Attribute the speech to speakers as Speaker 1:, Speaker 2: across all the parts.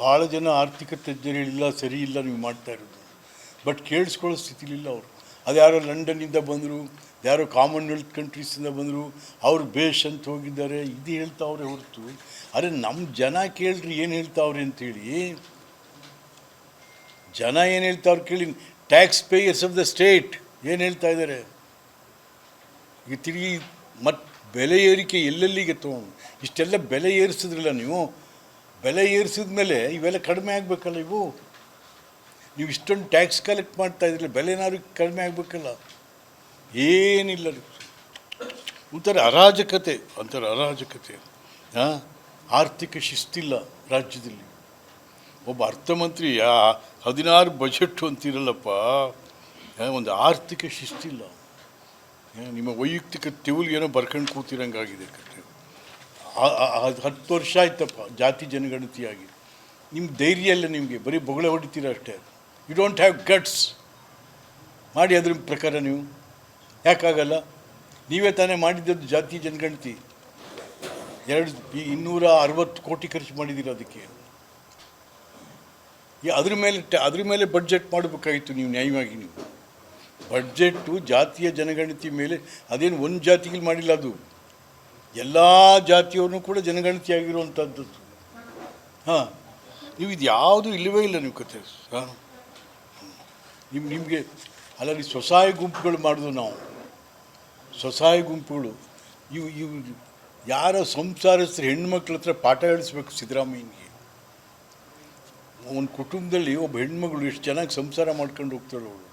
Speaker 1: ಭಾಳ ಜನ ಆರ್ಥಿಕ ತಜ್ಞರಿಲ್ಲ, ಸರಿ ಇಲ್ಲ, ನೀವು ಮಾಡ್ತಾ ಇರೋದು. ಬಟ್ ಕೇಳಿಸ್ಕೊಳ್ಳೋ ಸ್ಥಿತಿಲಿಲ್ಲ ಅವರು. ಅದು ಯಾರೋ ಲಂಡನ್ನಿಂದ ಬಂದರು ಯಾರೋ ಕಾಮನ್ವೆಲ್ತ್ ಕಂಟ್ರೀಸಿಂದ ಬಂದರು, ಅವ್ರು ಬೇಷ್ ಅಂತ ಹೋಗಿದ್ದಾರೆ, ಇದು ಹೇಳ್ತಾವ್ರೆ ಹೊರತು. ಅರೆ ನಮ್ಮ ಜನ ಕೇಳ್ರಿ ಏನು ಹೇಳ್ತಾವ್ರೆ ಅಂತೇಳಿ. ಜನ ಏನು ಹೇಳ್ತಾವ್ರು ಕೇಳಿ tax payers of the state ಏನು ಹೇಳ್ತಾ ಇದ್ದಾರೆ? ಈಗ ತಿರುಗಿ ಮತ್ತು ಬೆಲೆ ಏರಿಕೆ ಎಲ್ಲೆಲ್ಲಿಗೆ ತೊಗೊಂಡು, ಇಷ್ಟೆಲ್ಲ ಬೆಲೆ ಏರಿಸಿದ್ರಲ್ಲ ನೀವು? ಬೆಲೆ ಏರಿಸಿದ ಮೇಲೆ ಇವೆಲ್ಲ ಕಡಿಮೆ ಆಗಬೇಕಲ್ಲ ಇವು? ನೀವು ಇಷ್ಟೊಂದು ಟ್ಯಾಕ್ಸ್ ಕಲೆಕ್ಟ್ ಮಾಡ್ತಾ ಇದ್ರಲ್ಲ ಬೆಲೆನಾದ್ರು ಕಡಿಮೆ ಆಗಬೇಕಲ್ಲ. ಏನಿಲ್ಲ. ಒಂಥರ ಅರಾಜಕತೆ ಒಂಥರ ಅರಾಜಕತೆ. ಹಾಂ ಆರ್ಥಿಕ ಶಿಸ್ತಿಲ್ಲ ರಾಜ್ಯದಲ್ಲಿ. ಒಬ್ಬ ಅರ್ಥಮಂತ್ರಿ ಹದಿನಾರು ಬಜೆಟ್ ಅಂತಿರಲ್ಲಪ್ಪ. ಒಂದು ಆರ್ಥಿಕ ಶಿಸ್ತಿಲ್ಲ. ನಿಮ್ಮ ವೈಯಕ್ತಿಕ ತೆವಲು ಏನೋ ಬರ್ಕೊಂಡು ಕೂತಿರಂಗಾಗಿದೆ ಕತೆ ಹತ್ತು ವರ್ಷ ಆಯ್ತಪ್ಪ, ಜಾತಿ ಜನಗಣತಿಯಾಗಿ. ನಿಮ್ಮ ಧೈರ್ಯ ಇಲ್ಲ ನಿಮಗೆ, ಬರೀ ಬೊಗಳೆ ಹೊಡಿತೀರ ಅಷ್ಟೇ ಯು ಡೋಂಟ್ ಹ್ಯಾವ್ ಗಟ್ಸ್ ಮಾಡಿ ಅದ್ರ ಪ್ರಕಾರ ನೀವು. ಯಾಕಾಗಲ್ಲ? ನೀವೇ ತಾನೇ ಮಾಡಿದ್ದದ್ದು ಜಾತಿ ಜನಗಣತಿ. ಎರಡು ಇನ್ನೂರ ಅರವತ್ತು ಕೋಟಿ ಖರ್ಚು ಮಾಡಿದ್ದೀರ ಅದಕ್ಕೆ. ಈ ಅದ್ರ ಮೇಲೆ ಅದ್ರ ಮೇಲೆ ಬಡ್ಜೆಟ್ ಮಾಡಬೇಕಾಗಿತ್ತು ನೀವು ನ್ಯಾಯವಾಗಿ ನೀವು. ಬಡ್ಜೆಟ್ಟು ಜಾತಿಯ ಜನಗಣತಿ ಮೇಲೆ ಅದೇನು ಒಂದು ಜಾತಿಗೆ ಮಾಡಿಲ್ಲ ಅದು. ಎಲ್ಲ ಜಾತಿಯವ್ರನ್ನೂ ಕೂಡ ಜನಗಣತಿಯಾಗಿರುವಂಥದ್ದು ಹಾಂ ನೀವು ಇದು ಯಾವುದು ಇಲ್ಲವೇ ಇಲ್ಲ ನೀವು ಕತೆ ಹಾಂ ನಿಮ್ಮ ನಿಮಗೆ ಅಲ್ಲ, ನೀವು ಸ್ವಸಹಾಯ ಗುಂಪುಗಳು ಮಾಡೋದು ನಾವು. ಸ್ವಸಹಾಯ ಗುಂಪುಗಳು. ಇವು ಇವು ಯಾರ ಸಂಸಾರಸ್ಥರು ಹೆಣ್ಮಕ್ಳ ಹತ್ರ ಪಾಠ ಹೇಳಿಸ್ಬೇಕು ಸಿದ್ದರಾಮಯ್ಯನಿಗೆ? ಒಂದು ಕುಟುಂಬದಲ್ಲಿ ಒಬ್ಬ ಹೆಣ್ಮಗಳು ಎಷ್ಟು ಚೆನ್ನಾಗಿ ಸಂಸಾರ ಮಾಡ್ಕೊಂಡು ಹೋಗ್ತಾಳೆ ಅವಳು.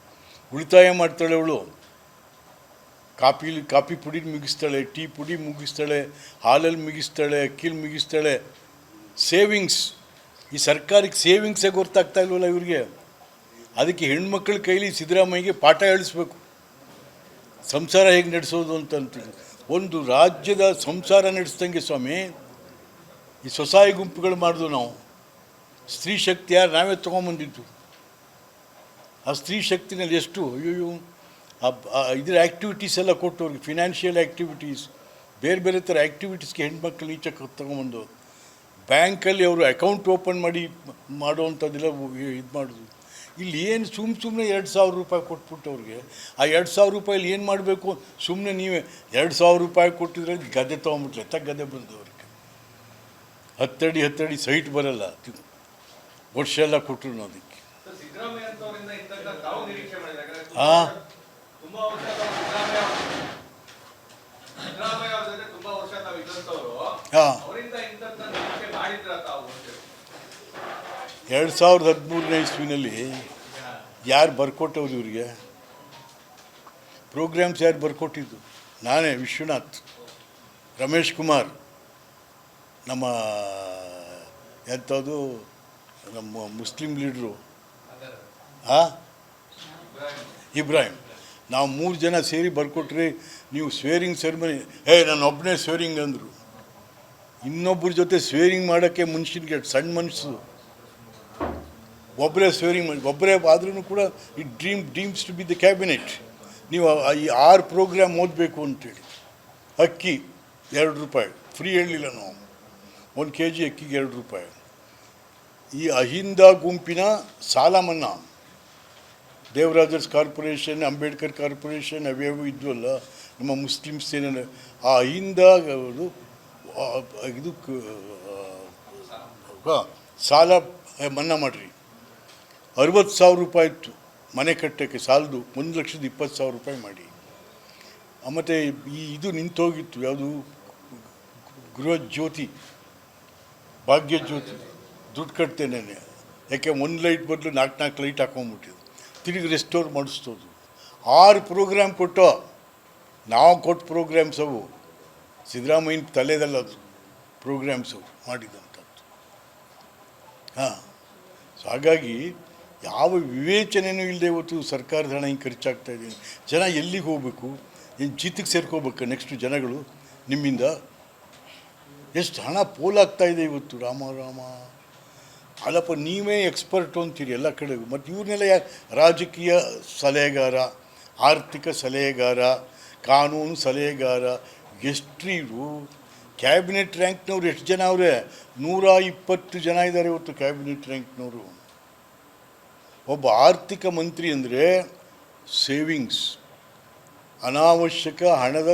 Speaker 1: ಉಳಿತಾಯ ಮಾಡ್ತಾಳೆ ಅವಳು. ಕಾಪಿ ಕಾಫಿ ಪುಡಿ ಮುಗಿಸ್ತಾಳೆ, ಟೀ ಪುಡಿ ಮುಗಿಸ್ತಾಳೆ ಹಾಲಲ್ಲಿ ಮುಗಿಸ್ತಾಳೆ, ಅಕ್ಕಿಲಿ ಮುಗಿಸ್ತಾಳೆ. ಸೇವಿಂಗ್ಸ್ ಈ ಸರ್ಕಾರಕ್ಕೆ ಸೇವಿಂಗ್ಸೇ ಗೊತ್ತಾಗ್ತಾ ಇಲ್ವಲ್ಲ ಇವ್ರಿಗೆ? ಅದಕ್ಕೆ ಹೆಣ್ಮಕ್ಳ ಕೈಲಿ ಸಿದ್ದರಾಮಯ್ಯಗೆ ಪಾಠ ಹೇಳಿಸ್ಬೇಕು. ಸಂಸಾರ ಹೇಗೆ ನಡೆಸೋದು ಅಂತ ಒಂದು ರಾಜ್ಯದ ಸಂಸಾರ ನಡೆಸ್ದಂಗೆ ಸ್ವಾಮಿ, ಈ ಸ್ವಸಹಾಯ ಗುಂಪುಗಳು ಮಾಡಿದ್ವು ನಾವು. ಸ್ತ್ರೀ ಶಕ್ತಿ ಯಾರು? ನಾವೇ ತೊಗೊಂಬಂದಿದ್ದು. ಆ ಸ್ತ್ರೀ ಶಕ್ತಿನಲ್ಲಿ ಎಷ್ಟು? ಅಯ್ಯೋ ಇದ್ರ ಆ್ಯಕ್ಟಿವಿಟೀಸ್ ಎಲ್ಲ ಕೊಟ್ಟು ಅವ್ರಿಗೆ ಫಿನಾನ್ಷಿಯಲ್ ಆ್ಯಕ್ಟಿವಿಟೀಸ್ ಬೇರೆ ಬೇರೆ ಥರ ಆ್ಯಕ್ಟಿವಿಟೀಸ್ಗೆ ಹೆಣ್ಮಕ್ಳು ಈಚೆ ತೊಗೊಂಬಂದು ಬ್ಯಾಂಕಲ್ಲಿ ಅವರು ಅಕೌಂಟ್ ಓಪನ್ ಮಾಡಿ ಮಾಡುವಂಥದ್ದೆಲ್ಲ ಇದು ಮಾಡೋದು. ಇಲ್ಲಿ ಏನು ಸುಮ್ಮ ಸುಮ್ಮನೆ ಎರಡು ಸಾವಿರ ರೂಪಾಯಿ ಕೊಟ್ಬಿಟ್ಟು ಅವ್ರಿಗೆ ಆ ಎರಡು ಸಾವಿರ ರೂಪಾಯಲ್ಲಿ ಏನು ಮಾಡಬೇಕು? ಸುಮ್ಮನೆ ನೀವೇ ಎರಡು ಸಾವಿರ ರೂಪಾಯಿ ಕೊಟ್ಟಿದ್ರೆ ಗದೆ ತೊಗೊಂಬಿಟ್ರೆ ಎತ್ತ ಗದೆ ಬಂದು ಅವ್ರಿಗೆ. ಹತ್ತಡಿ ಹತ್ತಡಿ ಸೈಟ್ ಬರಲ್ಲ ವರ್ಷ ಎಲ್ಲ ಕೊಟ್ಟರು ಅದಕ್ಕೆ. ಹಾ.
Speaker 2: ತುಂಬಾ ವರ್ಷ ಸಿದ್ದರಾಮಯ್ಯ ತುಂಬಾ ವರ್ಷ ತಾವು ಇದ್ದಂತವ್ರು
Speaker 1: ಹಾಂ.
Speaker 2: ಅವರಿಂದ ಇಂಥದ್ದ ನಿರೀಕ್ಷೆ ಮಾಡಿದ್ರ ತಾವು ಎರಡ್
Speaker 1: ಎರಡು ಸಾವಿರದ ಹದಿಮೂರನೇ ಇಸ್ವಿನಲ್ಲಿ ಯಾರು ಬರ್ಕೊಟ್ಟವ್ರು ಇವರಿಗೆ? ಪ್ರೋಗ್ರಾಮ್ಸ್ ಯಾರು ಬರ್ಕೊಟ್ಟಿದ್ದು? ನಾನೇ ವಿಶ್ವನಾಥ್ ರಮೇಶ್ ಕುಮಾರ್ ನಮ್ಮ ಎಂಥದ್ದು ನಮ್ಮ ಮುಸ್ಲಿಂ ಲೀಡ್ರು. ಹಾಂ ಇಬ್ರಾಹಿಂ. ನಾವು ಮೂರು ಜನ ಸೇರಿ ಬರ್ಕೊಟ್ರಿ ನೀವು ಸ್ವೇರಿಂಗ್ ಸೆರೆಮನಿ ಏ, ನಾನು ಒಬ್ಬನೇ ಸ್ವೇರಿಂಗ್ ಅಂದರು. ಇನ್ನೊಬ್ಬರ ಜೊತೆ ಸ್ವೇರಿಂಗ್ ಮಾಡೋಕ್ಕೆ ಮನುಷ್ಯನಿಗೆ ಸಣ್ಣ ಮನಸ್ಸು. ಒಬ್ಬರೇ ಸ್ವೇರಿಂಗ್ ಮಾಡಿ ಒಬ್ಬರೇ ಆದ್ರೂ ಕೂಡ ಈ dream dreams to be the cabinet ನೀವು ಈ ಆರು ಪ್ರೋಗ್ರಾಮ್ ಓದಬೇಕು ಅಂತೇಳಿ. ಅಕ್ಕಿ ಎರಡು ರೂಪಾಯಿ ಫ್ರೀ ಹೇಳಲಿಲ್ಲ ನಾವು. ಒಂದು ಕೆ ಜಿ ಅಕ್ಕಿಗೆ ಎರಡು ರೂಪಾಯಿ. ಈ ಅಹಿಂದ ಗುಂಪಿನ ಸಾಲ ಮನ್ನಾ ದೇವರಾಜರ್ಸ್ ಕಾರ್ಪೊರೇಷನ್ ಅಂಬೇಡ್ಕರ್ ಕಾರ್ಪೊರೇಷನ್ ಅವ್ಯಾವು ಇದ್ವಲ್ಲ ನಮ್ಮ ಮುಸ್ಲಿಮ್ಸ್ ಏನೇನು ಆ ಹಿಂದಾಗ ಅವರು, ಇದು ಸಾಲ ಮನ್ನಾ ಮಾಡಿರಿ. ಅರವತ್ತು ಸಾವಿರ ರೂಪಾಯಿ ಇತ್ತು ಮನೆ ಕಟ್ಟೋಕ್ಕೆ ಸಾಲದು ಒಂದು ಲಕ್ಷದ ಇಪ್ಪತ್ತು ಸಾವಿರ ರೂಪಾಯಿ ಮಾಡಿ. ಮತ್ತು ಈ ಇದು ನಿಂತೋಗಿತ್ತು ಯಾವುದು? ಗೃಹ ಜ್ಯೋತಿ ಭಾಗ್ಯ ಜ್ಯೋತಿ. ದುಡ್ಡು ಕಟ್ತೇನೆ ಯಾಕೆ ಒಂದು ಲೈಟ್ ಬದಲು ನಾಲ್ಕು ನಾಲ್ಕು ಲೈಟ್ ಹಾಕೊಂಡ್ಬಿಟ್ಟಿದ್ದು ತಿರುಗಿ ರೆಸ್ಟೋರ್ ಮಾಡಿಸ್ತೋದು. ಆರು ಪ್ರೋಗ್ರಾಮ್ ಕೊಟ್ಟು, ನಾವು ಕೊಟ್ಟ ಪ್ರೋಗ್ರಾಮ್ಸ್ ಅವು, ಸಿದ್ದರಾಮಯ್ಯನ ತಲೆದಲ್ಲ ಅದು ಪ್ರೋಗ್ರಾಮ್ಸ್ ಅವು ಮಾಡಿದಂಥದ್ದು. ಹಾಂ. ಸೊ ಹಾಗಾಗಿ ಯಾವ ವಿವೇಚನೆಯೂ ಇಲ್ಲದೆ ಇವತ್ತು ಸರ್ಕಾರದ ಹಣ ಹಿಂಗೆ ಖರ್ಚಾಗ್ತಾ ಇದೆ. ಜನ ಎಲ್ಲಿಗೆ ಹೋಗಬೇಕು? ಏನು ಜೀತಕ್ಕೆ ಸೇರ್ಕೋಬೇಕು ನೆಕ್ಸ್ಟು ಜನಗಳು, ನಿಮ್ಮಿಂದ. ಎಷ್ಟು ಹಣ ಪೋಲಾಗ್ತಾ ಇದೆ ಇವತ್ತು, ರಾಮ ರಾಮ. ಅಲ್ಲಪ್ಪ ನೀವೇ ಎಕ್ಸ್ಪರ್ಟ್ ಅಂತೀರಿ ಎಲ್ಲ ಕಡೆ ಮತ್ತು ಇವ್ರನ್ನೆಲ್ಲ ಯಾ ರಾಜಕೀಯ ಸಲಹೆಗಾರ ಆರ್ಥಿಕ ಸಲಹೆಗಾರ ಕಾನೂನು ಸಲಹೆಗಾರ ಎಷ್ಟು ಇವರು? ಕ್ಯಾಬಿನೆಟ್ ರ್ಯಾಂಕ್ನವ್ರು ಎಷ್ಟು ಜನ ಅವರೇ? ನೂರ ಇಪ್ಪತ್ತು ಜನ ಇದ್ದಾರೆ ಇವತ್ತು ಕ್ಯಾಬಿನೆಟ್ ರ್ಯಾಂಕ್ನವರು. ಒಬ್ಬ ಆರ್ಥಿಕ ಮಂತ್ರಿ ಅಂದರೆ ಸೇವಿಂಗ್ಸ್. ಅನಾವಶ್ಯಕ ಹಣದ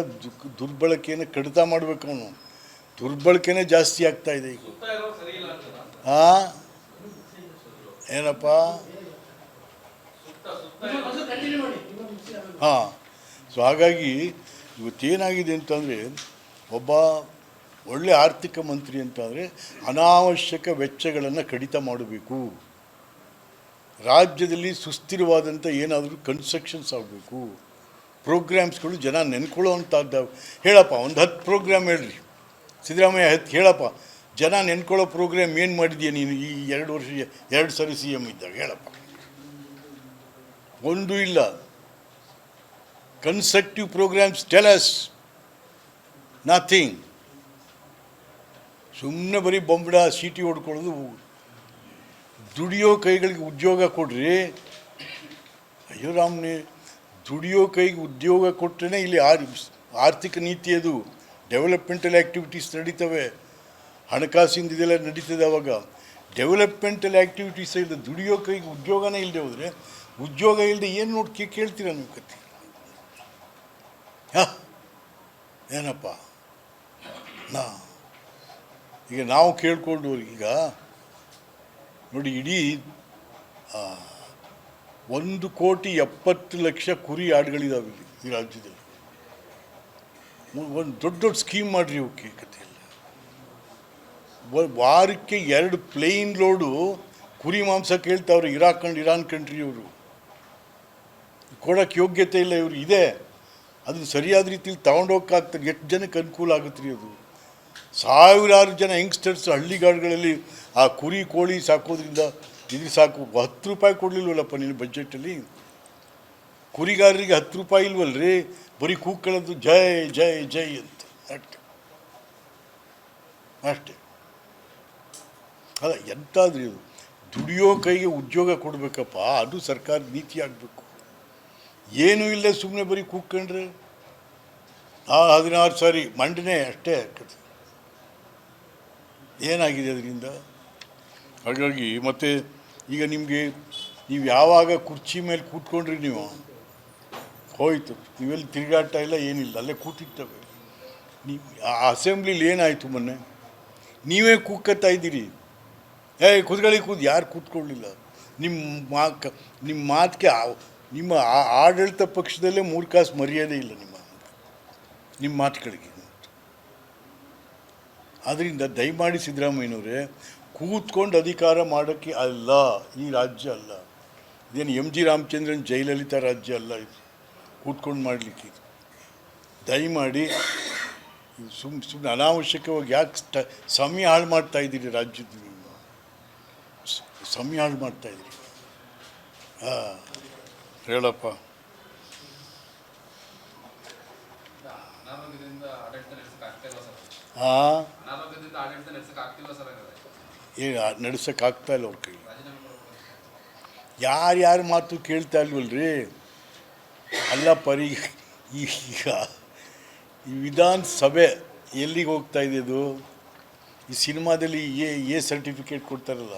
Speaker 1: ದುರ್ಬಳಕೆಯನ್ನು ಕಡಿತ ಮಾಡಬೇಕು ಅವನು. ದುರ್ಬಳಕೆನೇ ಜಾಸ್ತಿ ಆಗ್ತಾ ಇದೆ ಈಗ. ಹಾಂ ಏನಪ್ಪ? ಹಾಂ. ಸೊ ಹಾಗಾಗಿ ಇವತ್ತೇನಾಗಿದೆ ಅಂತಂದರೆ, ಒಬ್ಬ ಒಳ್ಳೆ ಆರ್ಥಿಕ ಮಂತ್ರಿ ಅಂತಂದರೆ ಅನಾವಶ್ಯಕ ವೆಚ್ಚಗಳನ್ನು ಕಡಿತ ಮಾಡಬೇಕು. ರಾಜ್ಯದಲ್ಲಿ ಸುಸ್ಥಿರವಾದಂಥ ಏನಾದರೂ ಕನ್ಸ್ಟ್ರಕ್ಷನ್ಸ್ ಆಗಬೇಕು. ಪ್ರೋಗ್ರಾಮ್ಸ್ಗಳು ಜನ ನೆನ್ಕೊಳ್ಳೋ ಅಂಥದ್ದು ಹೇಳಪ್ಪ, ಒಂದು ಹತ್ತು ಪ್ರೋಗ್ರಾಮ್ ಹೇಳ್ರಿ. ಸಿದ್ದರಾಮಯ್ಯ ಹತ್ತು ಹೇಳಪ್ಪ. ಜನ ನೆನ್ಕೊಳ್ಳೋ ಪ್ರೋಗ್ರಾಮ್ ಏನು ಮಾಡಿದ್ಯಾ ನೀನು ಈ ಎರಡು ವರ್ಷ, ಎರಡು ಸರಿ ಸಿ ಎಂ ಇದ್ದಾಗ? ಹೇಳಪ್ಪ. ಒಂದು ಇಲ್ಲ. ಕನ್ಸ್ಟ್ರಕ್ಟಿವ್ ಪ್ರೋಗ್ರಾಮ್ಸ್ ಟೆಲಸ್ ನಥಿಂಗ್ ಸುಮ್ಮನೆ ಬರೀ ಬೊಂಬಡ ಸೀಟಿ ಹೊಡ್ಕೊಳ್ಳೋದು ದುಡಿಯೋ ಕೈಗಳಿಗೆ ಉದ್ಯೋಗ ಕೊಡ್ರಿ. ಅಯ್ಯೋ ರಾಮ್ನೆ, ದುಡಿಯೋ ಕೈಗೆ ಉದ್ಯೋಗ ಕೊಟ್ಟರೆ ಇಲ್ಲಿ ಆರ್, ಆರ್ಥಿಕ ನೀತಿ ಅದು. Developmental activities ನಡೀತವೆ. ಹಣಕಾಸಿಂದ ಇದೆಲ್ಲ ನಡೀತದೆ ಅವಾಗ. ಡೆವಲಪ್ಮೆಂಟಲ್ ಆ್ಯಕ್ಟಿವಿಟೀಸ್ ಇಲ್ಲದೆ ದುಡಿಯೋ ಕೈಗೆ ಉದ್ಯೋಗನೇ ಇಲ್ಲದೆ ಹೋದರೆ ಉದ್ಯೋಗ ಇಲ್ಲದೆ ಏನು ನೋಡಿ ಕೇ, ಕೇಳ್ತೀರ ನೀವು ಕತ್ತಿ ಹಾಂ? ಏನಪ್ಪ? ನಾ? ಈಗ ನಾವು ಕೇಳ್ಕೊಂಡು ಈಗ ನೋಡಿ ಇಡೀ ಒಂದು ಕೋಟಿ ಎಪ್ಪತ್ತು ಲಕ್ಷ ಕುರಿ ಆಡುಗಳಿದಾವೆ ಇಲ್ಲಿ ಈ ರಾಜ್ಯದಲ್ಲಿ. ಒಂದು ದೊಡ್ಡ ದೊಡ್ಡ ಸ್ಕೀಮ್ ಮಾಡ್ರಿ ಅವಕ್ಕೆ ಕಥೆಯಲ್ಲಿ. ವಾರಕ್ಕೆ ಎರಡು ಪ್ಲೇನ್ ಲೋಡು ಕುರಿ ಮಾಂಸ ಕೇಳ್ತಾವ್ರೆ ಇರಾಕ್ ಕಂಡು ಇರಾನ್ ಕಂಟ್ರಿಯವರು ಕೊಡೋಕ್ಕೆ ಯೋಗ್ಯತೆ ಇಲ್ಲ ಇವರು, ಇದೆ. ಅದನ್ನು ಸರಿಯಾದ ರೀತಿಯಲ್ಲಿ ತಗೊಂಡೋಗ್ಕಾಗ್ತದೆ ಎಷ್ಟು ಜನಕ್ಕೆ ಅನುಕೂಲ ಆಗುತ್ತೆ ರೀ ಅದು? ಸಾವಿರಾರು ಜನ ಯಂಗ್ಸ್ಟರ್ಸ್ ಹಳ್ಳಿಗಾಡುಗಳಲ್ಲಿ ಆ ಕುರಿ, ಕೋಳಿ ಸಾಕೋದ್ರಿಂದ ಇದು ಸಾಕು. ಹತ್ತು ರೂಪಾಯಿ ಕೊಡಲಿಲ್ವಲ್ಲಪ್ಪ ನಿನ್ನ ಬಜೆಟಲ್ಲಿ ಕುರಿಗಾರರಿಗೆ ಹತ್ತು ರೂಪಾಯಿ ಇಲ್ವಲ್ರಿ? ಬರೀ ಕೂಕ್ಕಳದ್ದು ಜೈ ಜೈ ಜೈ ಅಂತ. ಅಷ್ಟೆ. ಅಷ್ಟೆ. ಅಲ್ಲ, ಎಂತಾದ್ರೂ ಇದು ದುಡಿಯೋ ಕೈಗೆ ಉದ್ಯೋಗ ಕೊಡಬೇಕಪ್ಪ, ಅದು ಸರ್ಕಾರದ ನೀತಿ ಆಗಬೇಕು. ಏನೂ ಇಲ್ಲ ಸುಮ್ಮನೆ ಬರೀ ಕೂತ್ಕೊಂಡ್ರೆ, ಆ ಹದಿನಾರು ಸಾರಿ ಮಂಡನೆ ಅಷ್ಟೇ ಕತೆ ಏನಾಗಿದೆ ಅದರಿಂದ? ಹಾಗಾಗಿ ಮತ್ತೆ ಈಗ ನಿಮಗೆ, ನೀವು ಯಾವಾಗ ಕುರ್ಚಿ ಮೇಲೆ ಕೂತ್ಕೊಂಡ್ರಿ ನೀವು? ಹೋಯ್ತು, ನೀವೆಲ್ಲಿ ತಿರುಗಾಟ ಇಲ್ಲ, ಏನಿಲ್ಲ, ಅಲ್ಲೇ ಕೂತಿರ್ತವೆ. ನೀವು, ಆ ಅಸೆಂಬ್ಲಿಲಿ ಏನಾಯಿತು ಮೊನ್ನೆ? ನೀವೇ ಕೂಕ್ಕತ್ತಾ ಇದ್ದೀರಿ. ಏ ಕುದ್ಗಳಿ ಕೂದ್, ಯಾರು ಕೂತ್ಕೊಳ್ಳಿಲ್ಲ. ನಿಮ್ಮ ಮಾ ನಿಮ್ಮ ಮಾತಿಗೆ ನಿಮ್ಮ ಆಡಳಿತ ಪಕ್ಷದಲ್ಲೇ ಮೂರು ಕಾಸು ಮರ್ಯಾದೆ ಇಲ್ಲ ನಿಮ್ಮ ನಿಮ್ಮ ಮಾತುಗಳಿಗೆ. ಆದ್ದರಿಂದ ದಯಮಾಡಿ ಸಿದ್ದರಾಮಯ್ಯನವರೇ, ಕೂತ್ಕೊಂಡು ಅಧಿಕಾರ ಮಾಡೋಕ್ಕೆ ಅಲ್ಲ, ಈ ರಾಜ್ಯ ಅಲ್ಲ. ಇದೇನು ಎಂ ಜಿ ರಾಮಚಂದ್ರನ್ ಜಯಲಲಿತಾ ರಾಜ್ಯ ಅಲ್ಲ ಇದು. ಕೂತ್ಕೊಂಡು ಮಾಡಲಿಕ್ಕೆ ದಯಮಾಡಿ ಸುಮ್ ಸುಮ್ಮನೆ ಅನಾವಶ್ಯಕವಾಗಿ ಯಾಕೆ ಸಮಯ ಹಾಳು ಮಾಡ್ತಾ ಇದ್ದೀರಿ ರಾಜ್ಯದ ಸಮಯ ಹಾಳು ಮಾಡ್ತಾ ಇದ್ದೀರಿ ಹಾಂ ಹೇಳಪ್ಪ. ಹಾಂ? ಈಗ ನಡೆಸೋಕ್ಕಾಗ್ತಾ ಇಲ್ಲ ಅವ್ರ ಕೈ
Speaker 2: ಯಾರು
Speaker 1: ಯಾರ್ಯಾರ ಮಾತು ಕೇಳ್ತಾ ಇಲ್ವಲ್ರಿ? ಅಲ್ಲ ಪರಿ ಈಗ ಈ ವಿಧಾನಸಭೆ ಎಲ್ಲಿಗೆ ಹೋಗ್ತಾ ಇದೆ ಇದು? ಈ ಸಿನಿಮಾದಲ್ಲಿ ಎ ಎ ಸರ್ಟಿಫಿಕೇಟ್ ಕೊಡ್ತಾರಲ್ಲ.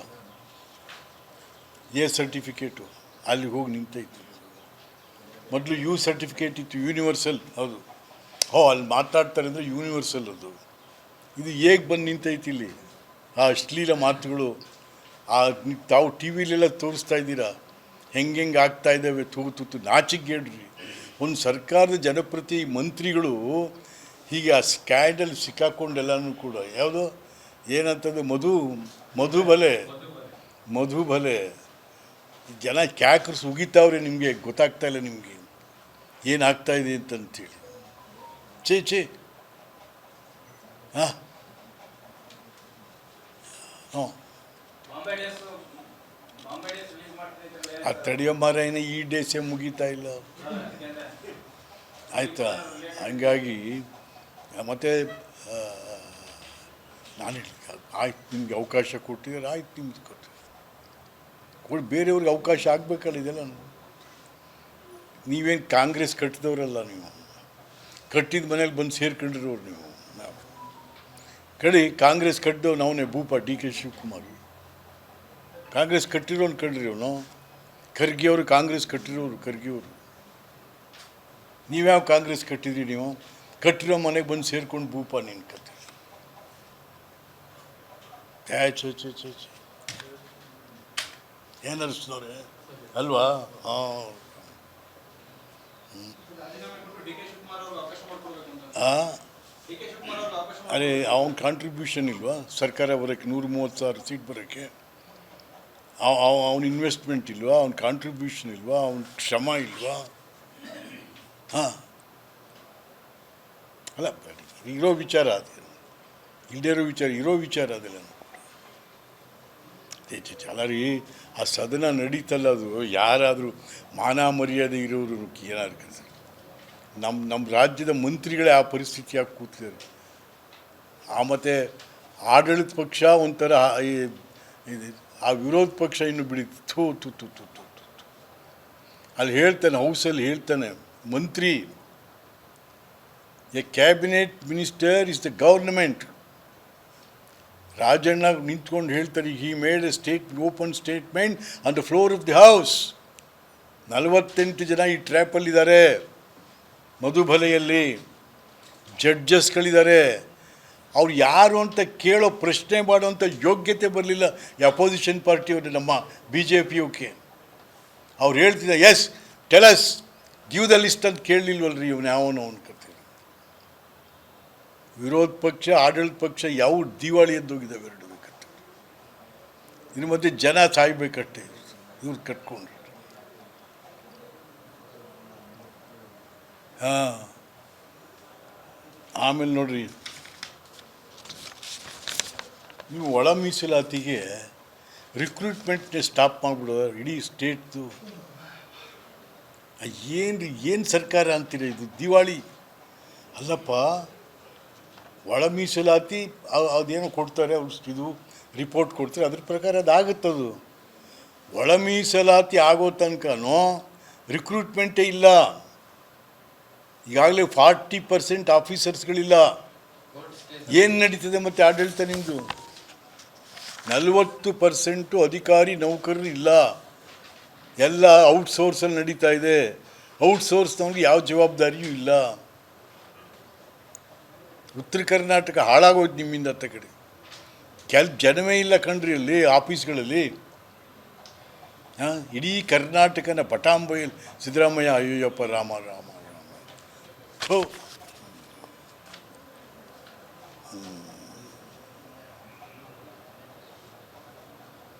Speaker 1: ಎ ಸರ್ಟಿಫಿಕೇಟು ಅಲ್ಲಿ ಹೋಗಿ ನಿಂತೈತಿ ಮೊದಲು ಯು ಸರ್ಟಿಫಿಕೇಟ್ ಇತ್ತು ಯೂನಿವರ್ಸಲ್ ಹೌದು. ಹೋ, ಅಲ್ಲಿ ಮಾತಾಡ್ತಾರೆ ಅಂದರೆ ಯೂನಿವರ್ಸಲ್ ಅದು. ಇದು ಹೇಗೆ ಬಂದು ನಿಂತೈತಿ ಇಲ್ಲಿ? ಆ ಅಶ್ಲೀಲ ಮಾತುಗಳು, ಆ ತಾವು ಟಿ ವಿಲೆಲ್ಲ ತೋರಿಸ್ತಾ ಇದ್ದೀರಾ? ಹೆಂಗೆ ಹೆಂಗೆ ಆಗ್ತಾ ಇದ್ದಾವೆ? ನಾಚಿಕೆ ನಾಚಿಗೇಡ್ರಿ ಒಂದು ಸರ್ಕಾರದ ಜನಪ್ರತಿ ಮಂತ್ರಿಗಳು ಹೀಗೆ ಆ ಸ್ಕ್ಯಾಂಡಲ್ ಸಿಕ್ಕಾಕೊಂಡೆಲ್ಲನೂ ಕೂಡ, ಯಾವುದು? ಏನಂತಂದ್ರೆ ಮಧು, ಮಧುಬಲೆ. ಮಧುಬಲೆ. ಜನ ಕ್ಯಾಕರ್ಸ್ ಉಗಿತಾವ್ರೆ ನಿಮಗೆ, ಗೊತ್ತಾಗ್ತಾ ಇಲ್ಲ ನಿಮಗೆ. ಏನಾಗ್ತಾ ಇದೆ ಅಂತಂತೇಳಿ. ಛೇ ಛೇ. ಹಾಂ ಹ್ಞೂ. ಆ ತಡಿಯೋ ಮಾರಾಯನ ಈ ಡೇಸೇ ಮುಗೀತಾ ಇಲ್ಲ. ಆಯಿತಾ? ಹಂಗಾಗಿ, ಮತ್ತೆ ನಾನು ಆಯ್ತು ನಿಮಗೆ ಅವಕಾಶ ಕೊಟ್ಟಿದ್ದಾರೆ, ಆಯ್ತು ನಿಮ್ಗೆ ಕೊಟ್ಟು ಕೊಡಿ ಬೇರೆಯವ್ರಿಗೆ ಅವಕಾಶ ಆಗಬೇಕಲ್ಲ ಇದೆಲ್ಲ. ನೀವೇನು ಕಾಂಗ್ರೆಸ್ ಕಟ್ಟಿದವರಲ್ಲ ನೀವು. ಕಟ್ಟಿದ ಮನೇಲಿ ಬಂದು ಸೇರ್ಕೊಂಡಿರೋರು ನೀವು. ನಾವು. ಕಡಿ ಕಾಂಗ್ರೆಸ್ ಕಟ್ಟಿದವ್ರು ನಾವೇ ಭೂಪ, ಡಿ ಕೆ ಶಿವಕುಮಾರ್. ಕಾಂಗ್ರೆಸ್ ಕಟ್ಟಿರೋನು ಕಂಡ್ರಿ ಅವನು. ಖರ್ಗೆ ಅವರು ಕಾಂಗ್ರೆಸ್ ಕಟ್ಟಿರೋರು, ಖರ್ಗೆ ಅವರು. ನೀವ್ಯಾವ ಕಾಂಗ್ರೆಸ್ ಕಟ್ಟಿದ್ರಿ ನೀವು? ಕಟ್ಟಿರೋ ಮನೆಗೆ ಬಂದು ಸೇರ್ಕೊಂಡು ಭೂಪ ನಿನ್ನ ಕತೆ ಛೇ ಛೇ ಛೇ.
Speaker 2: ಶಿವಕುಮಾರ್ ಅವರು
Speaker 1: ಹಾಂ. ಅರೆ, ಅವನ ಕಾಂಟ್ರಿಬ್ಯೂಷನ್ ಇಲ್ವಾ? ಸರ್ಕಾರ ಬರೋಕ್ಕೆ ನೂರ ಮೂವತ್ತು ಸಾವಿರ ಸೀಟ್ ಬರೋಕ್ಕೆ ಅವನ ಇನ್ವೆಸ್ಟ್ಮೆಂಟ್ ಇಲ್ವಾ? ಅವ್ನ ಕಾಂಟ್ರಿಬ್ಯೂಷನ್ ಇಲ್ವಾ? ಅವ್ನ ಶ್ರಮ ಇಲ್ವಾ? ಹಾಂ. ಅಲ್ಲ, ಇರೋ ವಿಚಾರ ಅದು ಇಲ್ಲದೇ ಇರೋ ವಿಚಾರ ಇರೋ ವಿಚಾರ ಅದೆಲ್ಲ. ಅಲ್ಲ ರೀ ಆ ಸದನ ನಡೀತಲ್ಲ ಅದು. ಯಾರಾದರೂ ಮಾನ ಮರ್ಯಾದೆ ಇರೋರು ಏನಾದ್ರು ಕೆಲಸ. ನಮ್ಮ ನಮ್ಮ ರಾಜ್ಯದ ಮಂತ್ರಿಗಳೇ ಆ ಪರಿಸ್ಥಿತಿಯಾಗಿ ಕೂತಿದ್ದಾರೆ ಆ ಮತ್ತು ಆಡಳಿತ ಪಕ್ಷ ಒಂಥರ ಆ ವಿರೋಧ ಪಕ್ಷ ಇನ್ನು ಬಿಡಿ ಥೂ ತು ತು ತು ತು ತು. ಅಲ್ಲಿ ಹೇಳ್ತಾನೆ, ಹೌಸಲ್ಲಿ ಹೇಳ್ತಾನೆ, ಮಂತ್ರಿ, a cabinet minister is the government Rajanna ನಿಂತ್ಕೊಂಡು ಹೇಳ್ತಾರೆ he made a state open statement on the floor of the house ನಲವತ್ತೆಂಟು ಜನ ಈ ಟ್ರ್ಯಾಪಲ್ಲಿದ್ದಾರೆ ಮಧುಬಲೆಯಲ್ಲಿ ಜಡ್ಜಸ್ಗಳಿದ್ದಾರೆ ಅವ್ರು ಯಾರು ಅಂತ ಕೇಳೋ ಪ್ರಶ್ನೆ ಮಾಡೋವಂಥ ಯೋಗ್ಯತೆ ಬರಲಿಲ್ಲ. ಈ ಅಪೋಸಿಷನ್ ಪಾರ್ಟಿಯವರು ನಮ್ಮ ಬಿ ಜೆ ಪಿಯೋಕೆ ಅವ್ರು ಹೇಳ್ತಿದ್ದ yes tell us give the list ಅಂತ ಕೇಳಲಿಲ್ವಲ್ರಿ ಇವನು, ಯಾವನು ಅವನು ಕರ್ತೀವಿ ವಿರೋಧ ಪಕ್ಷ, ಆಡಳಿತ ಪಕ್ಷ ಯಾವ ದಿವಾಳಿ ಎದ್ದೋಗಿದ್ದಾವೆ ಎರಡು ಇನ್ನ ಇನ್ನು ಮಧ್ಯೆ ಜನ ಸಾಯ್ಬೇಕಷ್ಟೇ ಇವ್ರು ಕಟ್ಕೊಂಡ್ರು. ಹಾಂ. ಆಮೇಲೆ ನೋಡ್ರಿ. ನೀವು ಒಳ ಮೀಸಲಾತಿಗೆ ರಿಕ್ರೂಟ್ಮೆಂಟ್ನೇ ಸ್ಟಾಪ್ ಮಾಡಿಬಿಡೋ ಇಡೀ ಸ್ಟೇಟ್ದು ಏನು ಏನು ಸರ್ಕಾರ ಅಂತೀರಿ ಇದು? ದಿವಾಳಿ? ಅಲ್ಲಪ್ಪ ಒಳ ಮೀಸಲಾತಿ ಅದೇನೋ ಕೊಡ್ತಾರೆ, ಅವ್ರು ಇದು ರಿಪೋರ್ಟ್ ಕೊಡ್ತಾರೆ, ಅದ್ರ ಪ್ರಕಾರ ಅದಾಗುತ್ತದು. ಒಳ ಮೀಸಲಾತಿ ಆಗೋ ತನಕನೂ ರಿಕ್ರೂಟ್ಮೆಂಟೇ ಇಲ್ಲ. ಈಗಾಗಲೇ ಫಾರ್ಟಿ ಪರ್ಸೆಂಟ್ ಆಫೀಸರ್ಸ್ಗಳಿಲ್ಲ ಏನು ನಡೀತದೆ ಮತ್ತು ಆಡಳಿತ ನಿಮ್ಮದು ನಲವತ್ತು ಪರ್ಸೆಂಟು ಅಧಿಕಾರಿ ನೌಕರರು ಇಲ್ಲ. ಎಲ್ಲ ಔಟ್ಸೋರ್ಸಲ್ಲಿ ನಡೀತಾ ಇದೆ. ಔಟ್ಸೋರ್ಸ್ನವ್ರಿಗೆ ಯಾವ ಜವಾಬ್ದಾರಿಯೂ ಇಲ್ಲ. ಉತ್ತರ ಕರ್ನಾಟಕ ಹಾಳಾಗೋದು ನಿಮ್ಮಿಂದ ಅತ್ತ ಕಡೆ ಕೆಲ್ ಜನವೇ ಇಲ್ಲ ಕಣ್ರಿ ಅಲ್ಲಿ, ಆಫೀಸ್ಗಳಲ್ಲಿ. ಹಾಂ, ಇಡೀ ಕರ್ನಾಟಕನ ಪಟಾಂಬೈಲ್ ಸಿದ್ದರಾಮಯ್ಯ, ಅಯ್ಯಯ್ಯಪ್ಪ, ರಾಮ ರಾಮ ರಾಮ. ಹ್ಞೂ.